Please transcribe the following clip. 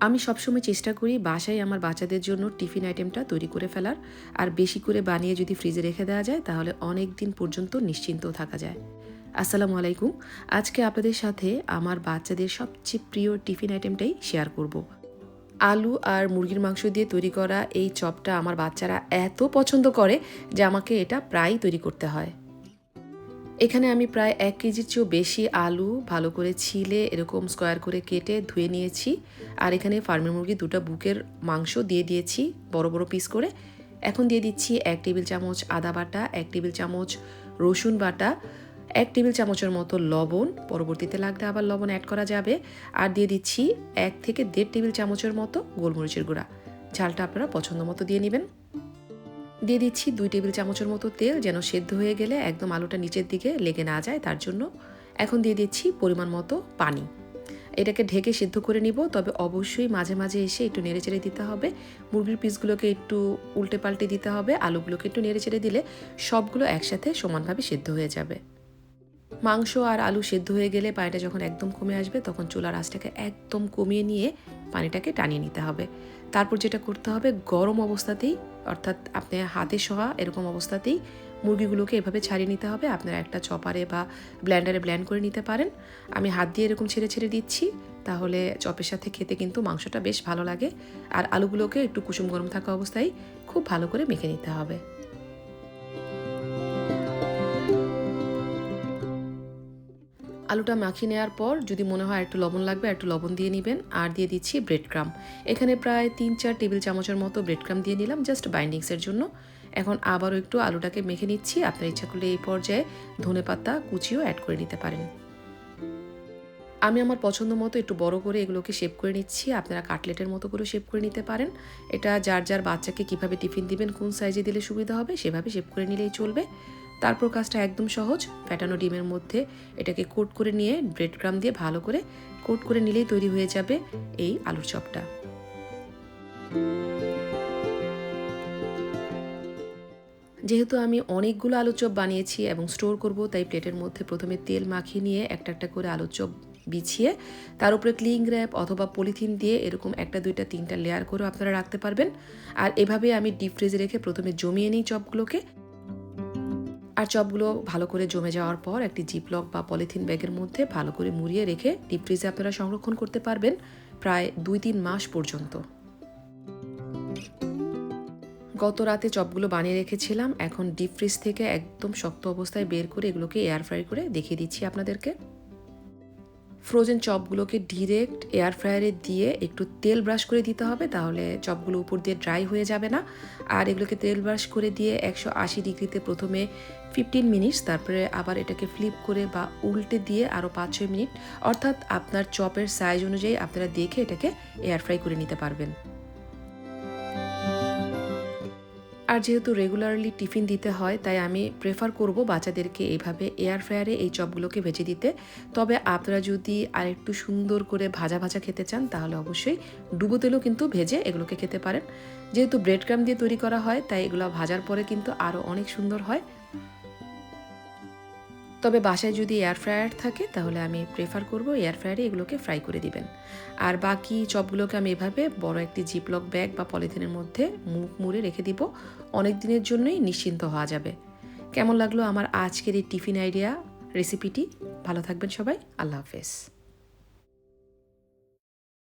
আমি সবসময় চেষ্টা করি বাসায় আমার বাচ্চাদের জন্য টিফিন আইটেমটা তৈরি করে ফেলার। আর বেশি করে বানিয়ে যদি ফ্রিজে রেখে দেওয়া যায়, তাহলে অনেক দিন পর্যন্ত নিশ্চিন্ত থাকা যায়। আসসালামু আলাইকুম। আজকে আপনাদের সাথে আমার বাচ্চাদের সবচেয়ে প্রিয় টিফিন আইটেমটাই শেয়ার করব। আলু আর মুরগির মাংস দিয়ে তৈরি করা এই চপটা আমার বাচ্চারা এত পছন্দ করে যে আমাকে এটা প্রায় তৈরি করতে হয়। এখানে আমি প্রায় এক কেজির চেয়েও বেশি আলু ভালো করে ছিলে, এরকম স্কোয়ার করে কেটে ধুয়ে নিয়েছি। আর এখানে ফার্মের মুরগি দুটো বুকের মাংস দিয়ে দিয়েছি, বড় বড় পিস করে। এখন দিয়ে দিচ্ছি এক টেবিল চামচ আদা বাটা, এক টেবিল চামচ রসুন বাটা, এক টেবিল চামচের মতো লবণ, পরবর্তীতে লাগলে আবার লবণ অ্যাড করা যাবে। আর দিয়ে দিচ্ছি এক থেকে দেড় টেবিল চামচের মতো গোলমরিচের গুঁড়া। ঝালটা আপনারা পছন্দ মতো দিয়ে নেবেন। দিয়ে দিচ্ছি দুই টেবিল চামচের মতো তেল যেন সেদ্ধ হয়ে গেলে একদম আলুটা নিচের দিকে লেগে না যায়, তার জন্য এখন দিয়ে দিচ্ছি পরিমাণ মতো পানি। এটাকে ঢেকে সেদ্ধ করে নিব, তবে অবশ্যই মাঝে মাঝে এসে একটু নেড়ে চেড়ে দিতে হবে। মুরগির পিসগুলোকে একটু উল্টে পাল্টে দিতে হবে, আলুগুলোকে একটু নেড়ে চেড়ে দিলে সবগুলো একসাথে সমানভাবে সেদ্ধ হয়ে যাবে। মাংস আর আলু সেদ্ধ হয়ে গেলে পানিটা যখন একদম কমে আসবে, তখন চুলার আঁচটাকে একদম কমিয়ে নিয়ে পানিটাকে টানিয়ে নিতে হবে। তারপর যেটা করতে হবে, গরম অবস্থাতেই, অর্থাৎ আপনি হাতে সহা এরকম অবস্থাতেই মুরগিগুলোকে এভাবে ছাড়িয়ে নিতে হবে। আপনারা একটা চপারে বা ব্ল্যান্ডারে ব্ল্যান্ড করে নিতে পারেন। আমি হাত দিয়ে এরকম ছেড়ে ছেড়ে দিচ্ছি, তাহলে চপের সাথে খেতে কিন্তু মাংসটা বেশ ভালো লাগে। আর আলুগুলোকে একটু কুসুম গরম থাকা অবস্থায় খুব ভালো করে মেখে নিতে হবে। আলুটা মাখিয়ে নেওয়ার পর যদি মনে হয় একটু লবণ লাগবে একটু লবণ দিয়ে নেবেন। আর দিয়ে দিচ্ছি ব্রেড ক্রাম এখানে প্রায় তিন চার টেবিল চামচের মতো ব্রেড ক্রাম দিয়ে নিলাম জাস্ট বাইন্ডিংসের জন্য। এখন আবারও একটু আলুটাকে মেখে নিচ্ছি। আপনার ইচ্ছা করলে এই পর্যায়ে ধনে পাতা, কুচিও অ্যাড করে নিতে পারেন। আমি আমার পছন্দ মতো একটু বড় করে এগুলোকে শেপ করে নিচ্ছি। আপনারা কাটলেটের মতো করে শেপ করে নিতে পারেন। এটা যার যার বাচ্চাকে কীভাবে টিফিন দিবেন, কোন সাইজে দিলে সুবিধা হবে, সেভাবে শেপ করে নিলেই চলবে। তারপর কাজটা একদম সহজ ফ্যাটানো ডিমের মধ্যে এটাকে কোট করে নিয়ে ব্রেড ক্রাম দিয়ে ভালো করে কোট করে নিলেই তৈরি হয়ে যাবে এই আলুর চপটা। যেহেতু আমি অনেকগুলো আলুর চপ বানিয়েছি এবং স্টোর করব, তাই প্লেটের মধ্যে প্রথমে তেল মাখিয়ে নিয়ে একটা একটা করে আলুর চপ বিছিয়ে, তার উপরে ক্লিং র্যাপ অথবা পলিথিন দিয়ে এরকম একটা, দুইটা, তিনটা লেয়ার করেও আপনারা রাখতে পারবেন। আর এভাবে আমি ডিপ ফ্রিজে রেখে প্রথমে জমিয়ে নিই চপগুলোকে। আর চপগুলো ভালো করে জমে যাওয়ার পর একটি জিপলক বা পলিথিন ব্যাগের মধ্যে ভালো করে মুড়িয়ে রেখে ডিপ ফ্রিজে আপনারা সংরক্ষণ করতে পারবেন প্রায় দুই তিন মাস পর্যন্ত। গত রাতে চপগুলো বানিয়ে রেখেছিলাম, এখন ডিপ ফ্রিজ থেকে একদম শক্ত অবস্থায় বের করে এগুলোকে এয়ার ফ্রাই করে দেখিয়ে দিচ্ছি আপনাদেরকে। ফ্রোজেন চপগুলোকে ডিরেক্ট এয়ার ফ্রায়ারে দিয়ে একটু তেল ব্রাশ করে দিতে হবে, তাহলে চপগুলো উপর দিয়ে ড্রাই হয়ে যাবে না। আর এগুলোকে তেল ব্রাশ করে দিয়ে একশো আশি ডিগ্রিতে প্রথমে ফিফটিন মিনিটস তারপরে আবার এটাকে ফ্লিপ করে বা উল্টে দিয়ে আরও পাঁচ ছয় মিনিট অর্থাৎ আপনার চপের সাইজ অনুযায়ী আপনারা দেখে এটাকে এয়ার ফ্রাই করে নিতে পারবেন। আর যেহেতু রেগুলারলি টিফিন দিতে হয়, তাই আমি প্রেফার করব বাচ্চাদেরকে এইভাবে এয়ার ফ্রায়ারে এই চপগুলোকে ভেজে দিতে। তবে আপনারা যদি আরেকটু সুন্দর করে ভাজা ভাজা খেতে চান, তাহলে অবশ্যই ডুবো তেলও কিন্তু ভেজে এগুলোকে খেতে পারেন। যেহেতু ব্রেড ক্রাম দিয়ে তৈরি করা হয়, তাই এগুলো ভাজার পরে কিন্তু আরও অনেক সুন্দর হয়। তবে বাসায় যদি এয়ার ফ্রায়ার থাকে, তাহলে আমি প্রেফার করব এয়ার ফ্রায়ারে এগুলোকে ফ্রাই করে দিবেন। আর বাকি চপগুলোকে আমি এভাবে বড় একটি জিপলক ব্যাগ বা পলিথিনের মধ্যে মুখ মুড়ে রেখে দিব। অনেক দিনের জন্যই নিশ্চিন্ত হওয়া যাবে। কেমন লাগল আমার আজকের এই টিফিন আইডিয়া রেসিপিটি ভালো থাকবেন সবাই। আল্লাহ হাফেজ।